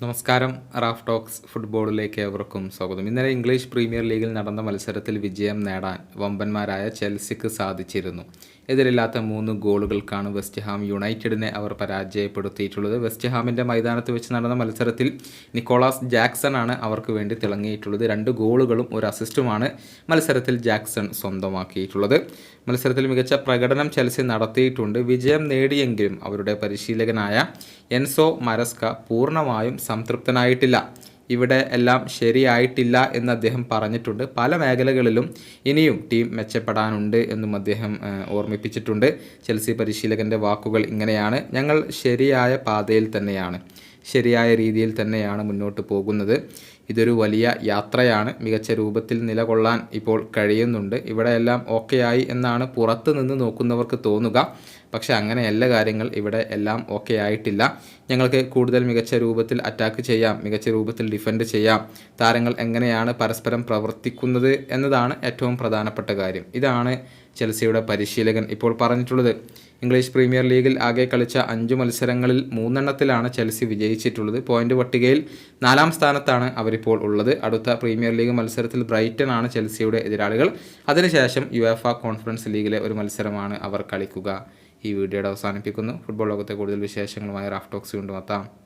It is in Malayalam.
നമസ്കാരം. റാഫ് ടോക്സ് ഫുട്ബോളിലേക്ക് ഏവർക്കും സ്വാഗതം. ഇന്നലെ ഇംഗ്ലീഷ് പ്രീമിയർ ലീഗിൽ നടന്ന മത്സരത്തിൽ വിജയം നേടാൻ വമ്പന്മാരായ ചെൽസിക്ക് സാധിച്ചിരുന്നു. എതിരില്ലാത്ത മൂന്ന് ഗോളുകൾക്കാണ് വെസ്റ്റ് ഹാം യുണൈറ്റഡിനെ അവർ പരാജയപ്പെടുത്തിയിട്ടുള്ളത്. വെസ്റ്റ് ഹാമിന്റെ മൈതാനത്ത് വെച്ച് നടന്ന മത്സരത്തിൽ നിക്കോളാസ് ജാക്സൺ ആണ് അവർക്ക് വേണ്ടി തിളങ്ങിയിട്ടുള്ളത്. രണ്ട് ഗോളുകളും ഒരു അസിസ്റ്റുമാണ് മത്സരത്തിൽ ജാക്സൺ സ്വന്തമാക്കിയിട്ടുള്ളത്. മത്സരത്തിൽ മികച്ച പ്രകടനം ചെൽസി നടത്തിയിട്ടുണ്ട്. വിജയം നേടിയെങ്കിലും അവരുടെ പരിശീലകനായ എൻസോ മരസ്ക പൂർണമായും സംതൃപ്തനായിട്ടില്ല. ഇവിടെ എല്ലാം ശരിയായിട്ടില്ല എന്ന് അദ്ദേഹം പറഞ്ഞിട്ടുണ്ട്. പല മേഖലകളിലും ഇനിയും ടീം മെച്ചപ്പെടാനുണ്ട് എന്നും അദ്ദേഹം ഓർമ്മിപ്പിച്ചിട്ടുണ്ട്. ചെൽസി പരിശീലകന്റെ വാക്കുകൾ ഇങ്ങനെയാണ്. ഞങ്ങൾ ശരിയായ പാതയിൽ തന്നെയാണ് ശരിയായ രീതിയിൽ തന്നെയാണ് മുന്നോട്ട് പോകുന്നത്. ഇതൊരു വലിയ യാത്രയാണ്. മികച്ച രൂപത്തിൽ നിലകൊള്ളാൻ ഇപ്പോൾ കഴിയുന്നുണ്ട്. ഇവിടെയെല്ലാം ആയി എന്നാണ് പുറത്ത് നിന്ന് നോക്കുന്നവർക്ക് തോന്നുക. പക്ഷെ അങ്ങനെയല്ല കാര്യങ്ങൾ ഇവിടെ എല്ലാം ഓക്കെ ആയിട്ടില്ല ഞങ്ങൾക്ക് കൂടുതൽ മികച്ച രൂപത്തിൽ അറ്റാക്ക് ചെയ്യാം. മികച്ച രൂപത്തിൽ ഡിഫെൻഡ് ചെയ്യാം. താരങ്ങൾ എങ്ങനെയാണ് പരസ്പരം പ്രവർത്തിക്കുന്നത് എന്നതാണ് ഏറ്റവും പ്രധാനപ്പെട്ട കാര്യം. ഇതാണ് ചെൽസിയുടെ പരിശീലകൻ ഇപ്പോൾ പറഞ്ഞിട്ടുള്ളത്. ഇംഗ്ലീഷ് പ്രീമിയർ ലീഗിൽ ആകെ കളിച്ച അഞ്ച് മത്സരങ്ങളിൽ മൂന്നെണ്ണത്തിലാണ് ചെൽസി വിജയിച്ചിട്ടുള്ളത്. പോയിന്റ് പട്ടികയിൽ നാലാം സ്ഥാനത്താണ് അവരിപ്പോൾ ഉള്ളത്. അടുത്ത പ്രീമിയർ ലീഗ് മത്സരത്തിൽ ബ്രൈറ്റൺ ആണ് ചെൽസിയുടെ എതിരാളികൾ. അതിനുശേഷം യു എഫ് കോൺഫറൻസ് ലീഗിലെ ഒരു മത്സരമാണ് അവർ കളിക്കുക. ഈ വീഡിയോയുടെ അവസാനിപ്പിക്കുന്നു. ഫുട്ബോൾ ലോകത്തെ കൂടുതൽ വിശേഷങ്ങളുമായി റാഫ്റ്റോക്സ് കൊണ്ടുമെത്താം